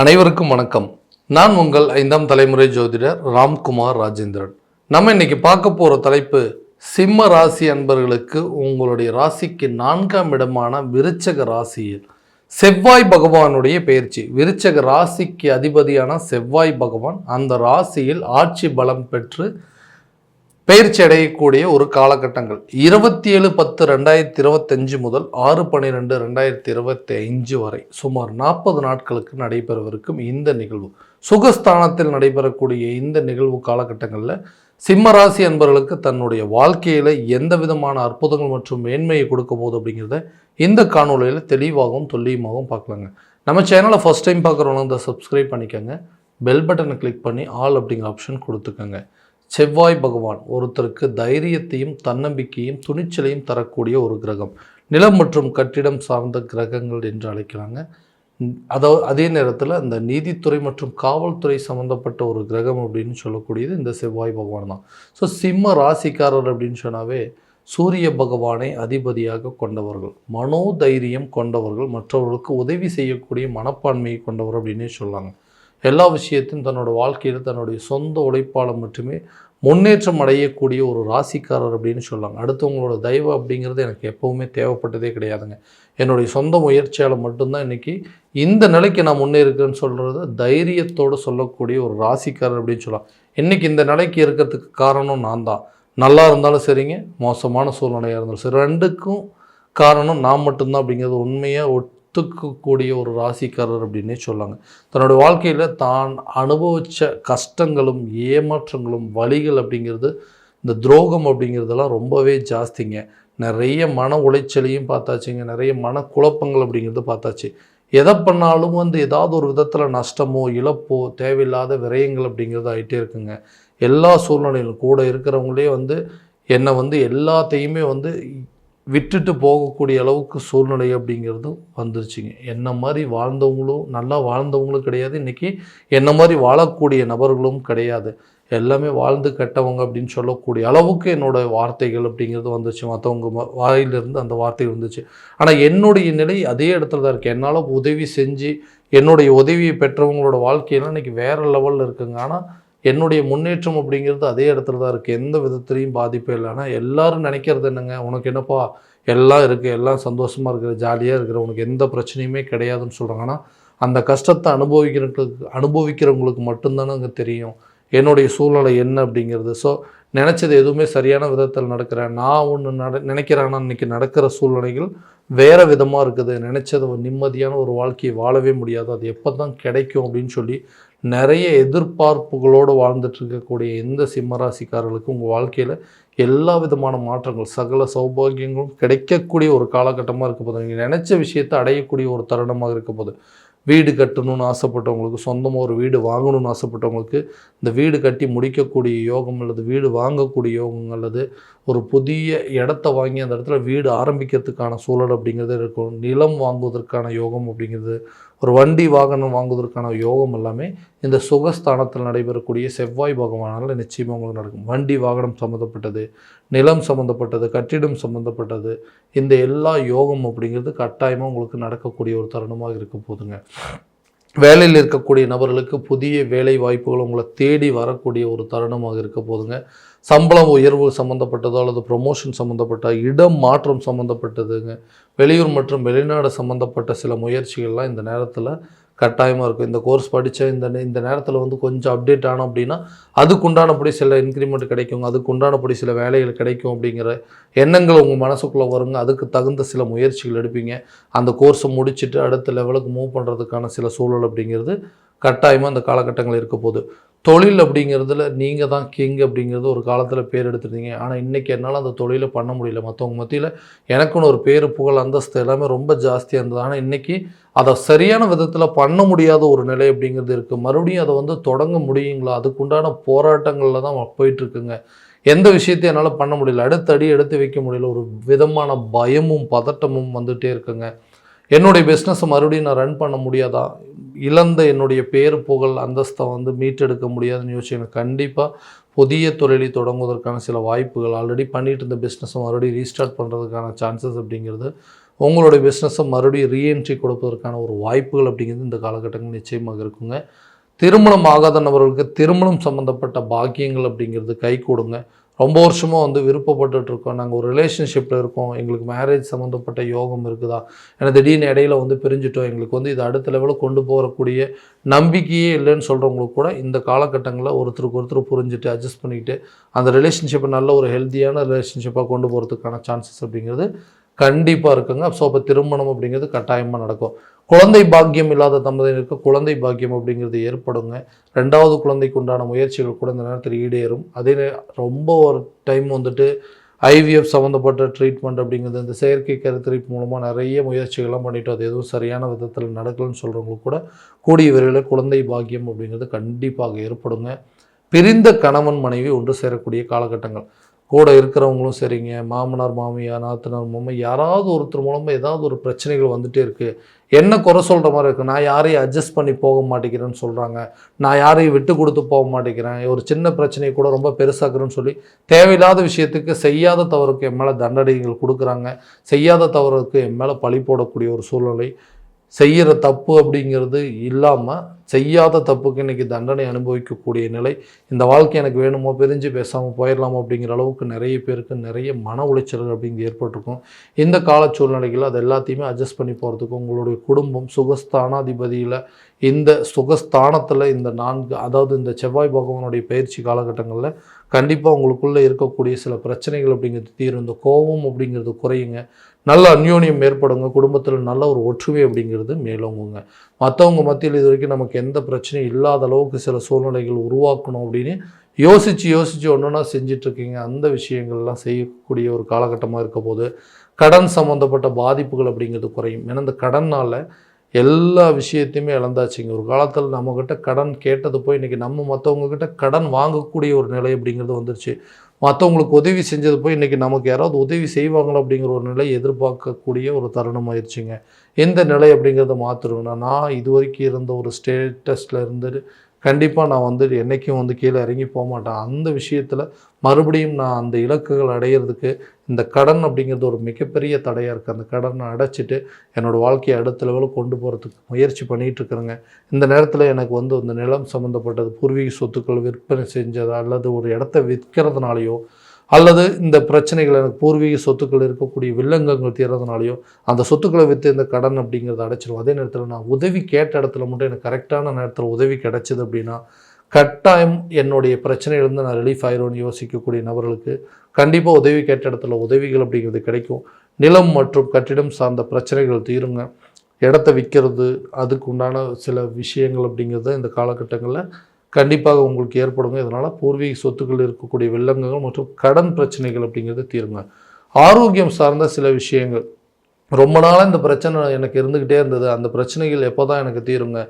அனைவருக்கும் வணக்கம். நான் உங்கள் ஐந்தாம் தலைமுறை ஜோதிடர் ராம்குமார் ராஜேந்திரன். நம்ம இன்னைக்கு பார்க்க போகிற தலைப்பு சிம்ம ராசி அன்பர்களுக்கு உங்களுடைய ராசிக்கு நான்காம் இடமான விருச்சக ராசியில். செவ்வாய் பகவானுடைய பயிற்சி விருச்சக ராசிக்கு அதிபதியான செவ்வாய் பகவான் அந்த ராசியில் ஆட்சி பலம் பெற்று பயிற்சி அடையக்கூடிய ஒரு காலகட்டங்கள். இருபத்தி ஏழு பத்து ரெண்டாயிரத்தி இருபத்தஞ்சு முதல் ஆறு பன்னிரெண்டு ரெண்டாயிரத்தி இருபத்தி அஞ்சு வரை சுமார் நாற்பது நாட்களுக்கு நடைபெறவிருக்கும் இந்த நிகழ்வு. சுகஸ்தானத்தில் நடைபெறக்கூடிய இந்த நிகழ்வு காலகட்டங்களில் சிம்மராசி அன்பர்களுக்கு தன்னுடைய வாழ்க்கையில் எந்த விதமான அற்புதங்கள் மற்றும் மேன்மையை கொடுக்க போகுது அப்படிங்கிறத இந்த காணொலியில் தெளிவாகவும் துல்லியமாகவும் பார்க்கலாங்க. நம்ம சேனலை ஃபஸ்ட் டைம் பார்க்குறவங்க இந்த சப்ஸ்கிரைப் பண்ணிக்கோங்க. பெல் பட்டனை கிளிக் பண்ணி ஆல் அப்படிங்கிற ஆப்ஷன் கொடுத்துக்கோங்க. செவ்வாய் பகவான் ஒருத்தருக்கு தைரியத்தையும் தன்னம்பிக்கையும் துணிச்சலையும் தரக்கூடிய ஒரு கிரகம். நிலம் மற்றும் கட்டிடம் சார்ந்த கிரகங்கள் என்று அழைக்கிறாங்க. அதோ அதே நேரத்தில் அந்த நீதித்துறை மற்றும் காவல்துறை சம்மந்தப்பட்ட ஒரு கிரகம் அப்படின்னு சொல்லக்கூடியது இந்த செவ்வாய் பகவான் தான். ஸோ சிம்ம ராசிக்காரர் அப்படின்னு சொன்னாவே சூரிய பகவானை அதிபதியாக கொண்டவர்கள் மனோதைரியம் கொண்டவர்கள் மற்றவர்களுக்கு உதவி செய்யக்கூடிய மனப்பான்மையை கொண்டவர் அப்படின்னே சொல்லாங்க. எல்லா விஷயத்தையும் தன்னோட வாழ்க்கையில் தன்னுடைய சொந்த உழைப்பால் மட்டுமே முன்னேற்றம் அடையக்கூடிய ஒரு ராசிக்காரர் அப்படின்னு சொல்லலாம் அடுத்தவங்களோட தயவு அப்படிங்கிறது எனக்கு எப்போவுமே தேவைப்பட்டதே கிடையாதுங்க. என்னுடைய சொந்த முயற்சியால் மட்டும்தான் இன்றைக்கி இந்த நிலைக்கு நான் முன்னேறுக்கிறேன்னு சொல்கிறது தைரியத்தோடு சொல்லக்கூடிய ஒரு ராசிக்காரர் அப்படின்னு சொல்லலாம். இன்றைக்கி இந்த நிலைக்கு இருக்கிறதுக்கு காரணம் நான் தான். நல்லா இருந்தாலும் சரிங்க மோசமான சூழ்நிலையாக இருந்தாலும் சரி. ரெண்டுக்கும் காரணம் நான் மட்டும்தான் அப்படிங்கிறது உண்மையாக ஒத்துக்கக்கூடிய ஒரு ராசிக்காரர் அப்படின்னே சொல்லாங்க. தன்னோட வாழ்க்கையில் தான் அனுபவித்த கஷ்டங்களும் ஏமாற்றங்களும் வழிகள் அப்படிங்கிறது இந்த துரோகம் அப்படிங்கிறதெல்லாம் ரொம்பவே ஜாஸ்திங்க. நிறைய மன உளைச்சலையும் பார்த்தாச்சுங்க. நிறைய மன குழப்பங்கள் அப்படிங்கிறது பார்த்தாச்சு. எதை பண்ணாலும் வந்து ஏதாவது ஒரு விதத்தில் நஷ்டமோ இழப்போ தேவையில்லாத விரயங்கள் அப்படிங்கிறது ஆகிட்டே இருக்குங்க. எல்லா சூழ்நிலையிலும் கூட இருக்கிறவங்களே வந்து என்னை வந்து எல்லாத்தையுமே வந்து விட்டுட்டு போகக்கூடிய அளவுக்கு சூழ்நிலை அப்படிங்கிறது வந்துருச்சுங்க. என்ன மாதிரி வாழ்ந்தவங்களும் நல்லா வாழ்ந்தவங்களும் கிடையாது. இன்றைக்கி என்ன மாதிரி வாழக்கூடிய நபர்களும் கிடையாது. எல்லாமே வாழ்ந்து கெட்டவங்க அப்படின்னு சொல்லக்கூடிய அளவுக்கு என்னோடய வார்த்தைகள் அப்படிங்கிறது வந்துச்சு மற்றவங்க வாயிலிருந்து அந்த வார்த்தைகள் வந்துச்சு. ஆனால் என்னுடைய நிலை அதே இடத்துல தான் இருக்குது என்னால் உதவி செஞ்சு என்னுடைய உதவியை பெற்றவங்களோட வாழ்க்கையெல்லாம் இன்றைக்கி வேறு லெவலில் இருக்குங்க. ஆனால் என்னுடைய முன்னேற்றம் அப்படிங்கிறது அதே இடத்துல தான் இருக்குது எந்த விதத்துலேயும் பாதிப்பே இல்லை. ஆனால் எல்லோரும் நினைக்கிறது என்னங்க? உனக்கு என்னப்பா? எல்லாம் இருக்குது எல்லாம் சந்தோஷமாக இருக்கிற ஜாலியாக இருக்கிற உனக்கு எந்த பிரச்சனையுமே கிடையாதுன்னு சொல்கிறாங்க ஆனால் அந்த கஷ்டத்தை அனுபவிக்கிறவங்களுக்கு அனுபவிக்கிறவங்களுக்கு மட்டும்தானே அங்கே தெரியும். என்னுடைய சூழ்நிலை என்ன அப்படிங்கிறது. ஸோ நினச்சது எதுவுமே சரியான விதத்தில் நடக்கிறேன் நான் ஒன்று நட நினைக்கிறேன் ஆனால் இன்றைக்கி நடக்கிற சூழ்நிலைகள் வேறு விதமாக இருக்குது. நினச்சது ஒரு நிம்மதியான ஒரு வாழ்க்கையை வாழவே முடியாது. அது எப்போ தான் கிடைக்கும் அப்படின்னு சொல்லி நிறைய எதிர்பார்ப்புகளோடு வாழ்ந்துட்டு இருக்கக்கூடிய எந்த சிம்மராசிக்காரர்களுக்கும் உங்கள் வாழ்க்கையில் எல்லா விதமான மாற்றங்கள் சகல சௌபாகியங்களும் கிடைக்கக்கூடிய ஒரு காலகட்டமாக இருக்க போது நீங்கள் நினச்ச விஷயத்தை அடையக்கூடிய ஒரு தருணமாக இருக்க போது வீடு கட்டணும்னு ஆசைப்பட்டவங்களுக்கு சொந்தமாக ஒரு வீடு வாங்கணும்னு ஆசைப்பட்டவங்களுக்கு இந்த வீடு கட்டி முடிக்கக்கூடிய யோகம் அல்லது வீடு வாங்கக்கூடிய யோகம் அல்லது ஒரு புதிய இடத்த வாங்கி அந்த இடத்துல வீடு ஆரம்பிக்கிறதுக்கான சூழல் அப்படிங்கிறது இருக்கும். நிலம் வாங்குவதற்கான யோகம் அப்படிங்கிறது ஒரு வண்டி வாகனம் வாங்குவதற்கான யோகம் எல்லாமே இந்த சுகஸ்தானத்தில் நடைபெறக்கூடிய செவ்வாய் பகவானால் நிச்சயமாக உங்களுக்கு நடக்கும். வண்டி வாகனம் சம்மந்தப்பட்டது நிலம் சம்மந்தப்பட்டது கட்டிடம் சம்மந்தப்பட்டது இந்த எல்லா யோகம் அப்படிங்கிறது கட்டாயமாக உங்களுக்கு நடக்கக்கூடிய ஒரு தருணமாக இருக்க போதுங்க வேலையில் இருக்கக்கூடிய நபர்களுக்கு புதிய வேலை வாய்ப்புகள் உங்களை தேடி வரக்கூடிய ஒரு தருணமாக இருக்க போதுங்க. சம்பளம் உயர்வு சம்மந்தப்பட்டதோ அல்லது ப்ரொமோஷன் சம்மந்தப்பட்ட இடம் மாற்றம் சம்மந்தப்பட்டதுங்க வெளியூர் மற்றும் வெளிநாடு சம்மந்தப்பட்ட சில முயற்சிகள்லாம் இந்த நேரத்தில் கட்டாயமாக இருக்கும். இந்த கோர்ஸ் படித்த இந்த நே- இந்த நேரத்தில் வந்து கொஞ்சம் அப்டேட் ஆனோம் அப்படின்னா அதுக்குண்டானபடி சில இன்க்ரிமெண்ட் கிடைக்கும். அதுக்குண்டானபடி சில வேலைகள் கிடைக்கும் அப்படிங்கிற எண்ணங்கள் உங்கள் மனசுக்குள்ளே வருங்க. அதுக்கு தகுந்த சில முயற்சிகள் எடுப்பீங்க. அந்த கோர்ஸை முடிச்சுட்டு அடுத்த லெவலுக்கு மூவ் பண்ணுறதுக்கான சில சூழல் அப்படிங்கிறது கட்டாயமாக அந்த காலகட்டங்கள் இருக்க போகுது. தொழில் அப்படிங்கிறதுல நீங்கள் தான் கிங் அப்படிங்கிறது ஒரு காலத்தில் பேர் எடுத்துருந்தீங்க. ஆனால் இன்றைக்கி என்னால் அந்த தொழிலை பண்ண முடியல. மற்றவங்க மத்தியில் எனக்குன்னு ஒரு பேர் புகழ் அந்தஸ்து எல்லாமே ரொம்ப ஜாஸ்தியாக இருந்தது. ஆனால் இன்றைக்கி அதை சரியான விதத்தில் பண்ண முடியாத ஒரு நிலை அப்படிங்கிறது இருக்குது மறுபடியும் அதை வந்து தொடங்க முடியுங்களா? அதுக்குண்டான போராட்டங்களில் தான் போயிட்டுருக்குங்க. எந்த விஷயத்தையும் என்னால் பண்ண முடியல. அடுத்தடி எடுத்து வைக்க முடியல. ஒரு விதமான பயமும் பதட்டமும் வந்துகிட்டே இருக்குங்க. என்னுடைய பிஸ்னஸை மறுபடியும் நான் ரன் பண்ண முடியாதா? இழந்த என்னுடைய பேர் புகழ் அந்தஸ்தை வந்து மீட்டெடுக்க முடியாதுன்னு யோசிச்சு கண்டிப்பாக புதிய தொழிலை தொடங்குவதற்கான சில வாய்ப்புகள் ஆல்ரெடி பண்ணிட்டு இருந்த பிஸ்னஸை மறுபடியும் ரீஸ்டார்ட் பண்ணுறதுக்கான சான்சஸ் அப்படிங்கிறது உங்களுடைய பிஸ்னஸை மறுபடியும் ரீஎன்ட்ரி கொடுப்பதற்கான ஒரு வாய்ப்புகள் அப்படிங்கிறது இந்த காலகட்டங்கள் நிச்சயமாக இருக்குங்க. திருமணம் ஆகாத நபர்களுக்கு திருமணம் சம்மந்தப்பட்ட பாக்கியங்கள் அப்படிங்கிறது கை கொடுங்க. ரொம்ப வருஷமாக வந்து விருப்பப்பட்டுட்டுருக்கோம் நாங்கள் ஒரு ரிலேஷன்ஷிப்பில் இருக்கோம். எங்களுக்கு மேரேஜ் சம்மந்தப்பட்ட யோகம் இருக்குதா? ஏன்னா திடீர்னு இடையில வந்து பிரிஞ்சுட்டோம். எங்களுக்கு வந்து இது அடுத்த லெவலில் கொண்டு போகக்கூடிய நம்பிக்கையே இல்லைன்னு சொல்கிறவங்களுக்கு கூட இந்த காலகட்டங்களில் ஒருத்தருக்கு ஒருத்தர் புரிஞ்சுட்டு அட்ஜஸ்ட் பண்ணிக்கிட்டு அந்த ரிலேஷன்ஷிப்பை நல்ல ஒரு ஹெல்த்தியான ரிலேஷன்ஷிப்பாக கொண்டு போகிறதுக்கான சான்சஸ் அப்படிங்கிறது கண்டிப்பாக இருக்குங்க. ஸோ அப்போ திருமணம் அப்படிங்கிறது கட்டாயமாக நடக்கும். குழந்தை பாக்கியம் இல்லாத தம்பதியினருக்கு குழந்தை பாக்கியம் அப்படிங்கிறது ஏற்படுங்க. ரெண்டாவது குழந்தைக்கு உண்டான முயற்சிகள் கூட இந்த நேரத்தில் ஈடேறும். அதே ரொம்ப ஒரு டைம் வந்துட்டு ஐவிஎஃப் சம்மந்தப்பட்ட ட்ரீட்மெண்ட் அப்படிங்கிறது இந்த செயற்கை கருத்தரிப்பு மூலமாக நிறைய முயற்சிகள்லாம் பண்ணிவிட்டு அது எதுவும் சரியான விதத்தில் நடக்கலன்னு சொல்கிறவங்களுக்கு கூட கூடிய விரைவில் குழந்தை பாக்கியம் அப்படிங்கிறது கண்டிப்பாக ஏற்படுங்க. பிரிந்த கணவன் மனைவி ஒன்று சேரக்கூடிய காலகட்டங்கள். கூட இருக்கிறவங்களும் சரிங்க மாமனார் மாமியார் நாத்தனார் மாமா யாராவது ஒருத்தர் மூலமாக ஏதாவது ஒரு பிரச்சனைகள் வந்துகிட்டே இருக்குது என்ன குறை சொல்கிற மாதிரி இருக்குது நான் யாரையும் அட்ஜஸ்ட் பண்ணி போக மாட்டேங்கிறேன்னு சொல்கிறாங்க நான் யாரையும் விட்டு கொடுத்து போக மாட்டேங்கிறேன். ஒரு சின்ன பிரச்சனையை கூட ரொம்ப பெருசாக்குறேன்னு சொல்லி தேவையில்லாத விஷயத்துக்கு செய்யாத தவறுக்கு என் மேலே தண்டனைகள் கொடுக்குறாங்க. செய்யாத தவறுக்கு என் மேலே பழி போடக்கூடிய ஒரு சூழ்நிலை செய்கிற தப்பு அப்படிங்கிறது இல்லாமல் செய்யாத தப்புக்கு இன்றைக்கி தண்டனை அனுபவிக்கக்கூடிய நிலை இந்த வாழ்க்கை எனக்கு வேணுமோ பிரிஞ்சு பேசாமல் போயிடலாமோ அப்படிங்கிற அளவுக்கு நிறைய பேருக்கு நிறைய மன உளைச்சல்கள் அப்படிங்க ஏற்பட்டிருக்கும். இந்த கால சூழ்நிலைகள் அது எல்லாத்தையுமே அட்ஜஸ்ட் பண்ணி போகிறதுக்கு உங்களுடைய குடும்பம் சுகஸ்தானாதிபதியில் இந்த சுகஸ்தானத்தில் இந்த நான்கு அதாவது இந்த செவ்வாய் பகவானுடைய பயிற்சி காலகட்டங்களில் கண்டிப்பாக உங்களுக்குள்ளே இருக்கக்கூடிய சில பிரச்சனைகள் அப்படிங்கிறது தீரும். இந்த கோபம் அப்படிங்கிறது குறையுங்க. நல்ல அந்யோன்யம் ஏற்படுங்க. குடும்பத்தில் நல்ல ஒரு ஒற்றுமை அப்படிங்கிறது மேலோங்குங்க. மற்றவங்க மத்தியில் இது வரைக்கும் நமக்கு எந்த பிரச்சனையும் இல்லாத அளவுக்கு சில சூழ்நிலைகள் உருவாக்கணும் அப்படின்னு யோசித்து யோசித்து ஒன்றுனா செஞ்சிட்ருக்கீங்க. அந்த விஷயங்கள்லாம் செய்யக்கூடிய ஒரு காலகட்டமாக இருக்க போது கடன் சம்மந்தப்பட்ட பாதிப்புகள் அப்படிங்கிறது குறையும். ஏன்னா இந்த கடனால் எல்லா விஷயத்தையுமே இழந்தாச்சுங்க. ஒரு காலத்தில் நம்மக்கிட்ட கடன் கேட்டது போய் இன்றைக்கி நம்ம மற்றவங்கக்கிட்ட கடன் வாங்கக்கூடிய ஒரு நிலை அப்படிங்கிறது வந்துருச்சு. மற்றவங்களுக்கு உதவி செஞ்சது போய் இன்றைக்கி நமக்கு யாராவது உதவி செய்வாங்களா அப்படிங்கிற ஒரு நிலை எதிர்பார்க்கக்கூடிய ஒரு தருணம் ஆயிடுச்சுங்க எந்த நிலை அப்படிங்கிறத மாற்றுருங்கண்ணா நான் இது வரைக்கும் இருந்த ஒரு ஸ்டேட்டஸில் இருந்துட்டு கண்டிப்பாக நான் வந்து என்றைக்கும் வந்து கீழே இறங்கி போக மாட்டேன். அந்த விஷயத்தில் மறுபடியும் நான் அந்த இலக்குகள் அடையிறதுக்கு இந்த கடன் அப்படிங்கிறது ஒரு மிகப்பெரிய தடையாக இருக்குது அந்த கடனை அடைச்சிட்டு என்னோடய வாழ்க்கையை அடுத்த லெவலுக்கு கொண்டு போகிறதுக்கு முயற்சி பண்ணிகிட்டு இருக்கிறேங்க. இந்த நேரத்தில் எனக்கு வந்து இந்த நிலம் சம்மந்தப்பட்டது பூர்வீக சொத்துக்கள் விற்பனை செஞ்சதா அல்லது ஒரு இடத்த விற்கிறதுனாலையோ அல்லது இந்த பிரச்சனைகள் எனக்கு பூர்வீக சொத்துக்கள் இருக்கக்கூடிய வில்லங்கங்கள் தீர்றதுனாலையோ அந்த சொத்துக்களை விற்று இந்த கடன் அப்படிங்கிறத அடைச்சிடும் அதே நேரத்தில் நான் உதவி கேட்ட இடத்துல மட்டும் எனக்கு கரெக்டான நேரத்தில் உதவி கிடைச்சிது அப்படின்னா கட்டாயம் என்னுடைய பிரச்சனையிலேருந்து நான் ரிலீஃப் ஆயிரும்னு யோசிக்கக்கூடிய நபர்களுக்கு கண்டிப்பாக உதவி கேட்ட இடத்துல உதவிகள் அப்படிங்கிறது கிடைக்கும். நிலம் மற்றும் கட்டிடம் சார்ந்த பிரச்சனைகள் தீருங்க. இடத்த விற்கிறது அதுக்கு உண்டான சில விஷயங்கள் அப்படிங்கிறது இந்த காலகட்டங்களில் கண்டிப்பாக உங்களுக்கு ஏற்படுங்க. இதனால் பூர்வீக சொத்துக்கள் இருக்கக்கூடிய வில்லங்கங்கள் மற்றும் கடன் பிரச்சனைகள் அப்படிங்கிறது தீருங்க. ஆரோக்கியம் சார்ந்த சில விஷயங்கள். ரொம்ப நாளாக இந்த பிரச்சனை எனக்கு இருந்துக்கிட்டே இருந்தது. அந்த பிரச்சனைகள் எப்போ தான் எனக்கு தீருங்க?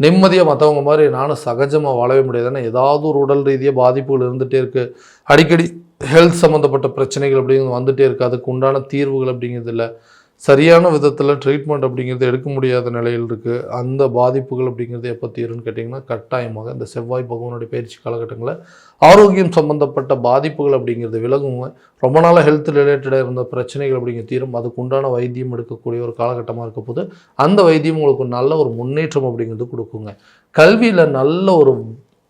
நிம்மதியாக மற்றவங்க மாதிரி நானும் சகஜமாக வாழவே முடியாது. ஏன்னா ஏதாவது ஒரு உடல் ரீதியாக பாதிப்புகள் இருந்துகிட்டே இருக்குது அடிக்கடி ஹெல்த் சம்மந்தப்பட்ட பிரச்சனைகள் அப்படிங்கிறது வந்துகிட்டே இருக்குது அதுக்கு உண்டான தீர்வுகள் அப்படிங்கிறது இல்லை. சரியான விதத்தில் ட்ரீட்மெண்ட் அப்படிங்கிறது எடுக்க முடியாத நிலையில் இருக்குது அந்த பாதிப்புகள் அப்படிங்கிறது எப்போ தீரும்னு கேட்டிங்கன்னா கட்டாயமாக இந்த செவ்வாய் பகவானுடைய பயிற்சி காலகட்டங்களில் ஆரோக்கியம் சம்மந்தப்பட்ட பாதிப்புகள் அப்படிங்கிறது விலகுங்க ரொம்ப நாளாக ஹெல்த் ரிலேட்டடாக இருந்த பிரச்சனைகள் அப்படிங்கிற தீரும். அதுக்கு உண்டான வைத்தியம் எடுக்கக்கூடிய ஒரு காலகட்டமாக இருக்க போது அந்த வைத்தியம் உங்களுக்கு நல்ல ஒரு முன்னேற்றம் அப்படிங்கிறது கொடுக்குங்க. கல்வியில் நல்ல ஒரு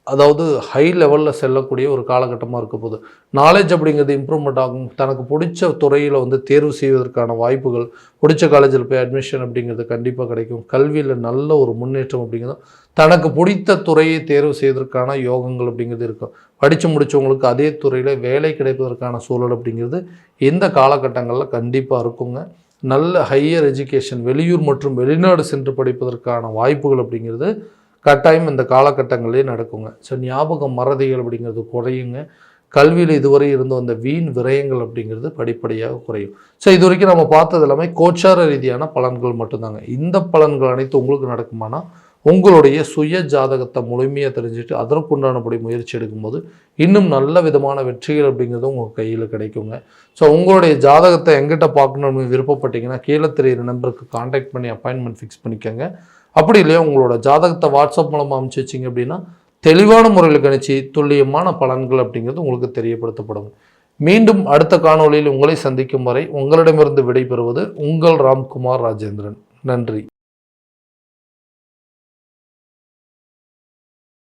அதாவது ஹை லெவலில் செல்லக்கூடிய ஒரு காலகட்டமாக இருக்க போகுது. நாலேஜ் அப்படிங்கிறது இம்ப்ரூவ்மெண்ட் ஆகும். தனக்கு பிடிச்ச துறையில் வந்து தேர்வு செய்வதற்கான வாய்ப்புகள் பிடிச்ச காலேஜில் போய் அட்மிஷன் அப்படிங்கிறது கண்டிப்பாக கிடைக்கும். கல்வியில் நல்ல ஒரு முன்னேற்றம் அப்படிங்கிறது தனக்கு பிடித்த துறையை தேர்வு செய்வதற்கான யோகங்கள் அப்படிங்கிறது இருக்கும். படித்து முடித்தவங்களுக்கு அதே துறையில் வேலை கிடைப்பதற்கான சூழல் அப்படிங்கிறது இந்த காலகட்டங்களில் கண்டிப்பாக இருக்குங்க. நல்ல ஹையர் எஜுகேஷன் வெளியூர் மற்றும் வெளிநாடு சென்று படிப்பதற்கான வாய்ப்புகள் அப்படிங்கிறது கட்டாயம் இந்த காலகட்டங்களிலே நடக்குங்க. ஸோ ஞாபகம் மறதிகள் அப்படிங்கிறது குறையுங்க. கல்வியில் இதுவரை இருந்து வந்த வீண் விரயங்கள் அப்படிங்கிறது படிப்படியாக குறையும். ஸோ இது வரைக்கும் நம்ம பார்த்தது எல்லாமே கோச்சார ரீதியான பலன்கள் மட்டும்தாங்க. இந்த பலன்கள் அனைத்து உங்களுக்கு நடக்குமானா உங்களுடைய சுய ஜாதகத்தை முழுமையாக தெரிஞ்சுட்டு அதற்குண்டானபடி முயற்சி எடுக்கும்போது இன்னும் நல்ல விதமான வெற்றிகள் அப்படிங்கிறது உங்கள் கையில் கிடைக்குங்க. ஸோ உங்களுடைய ஜாதகத்தை எங்கிட்ட பார்க்கணும்னு விருப்பப்பட்டீங்கன்னா கீழே தெரியிற நம்பருக்கு காண்டாக்ட் பண்ணி அப்பாயின்மெண்ட் ஃபிக்ஸ் பண்ணிக்கோங்க. அப்படி இல்லையா உங்களோட ஜாதகத்தை வாட்ஸ்அப் மூலமாக அனுப்பிச்சி வச்சிங்க அப்படின்னா தெளிவான முறையில் கணிச்சு துல்லியமான பலன்கள் அப்படிங்கிறது உங்களுக்கு தெரியப்படுத்தப்படும். மீண்டும் அடுத்த காணொளியில் உங்களை சந்திக்கும் வரை உங்களிடமிருந்து விடைபெறுவது உங்கள் ராம்குமார் ராஜேந்திரன். நன்றி.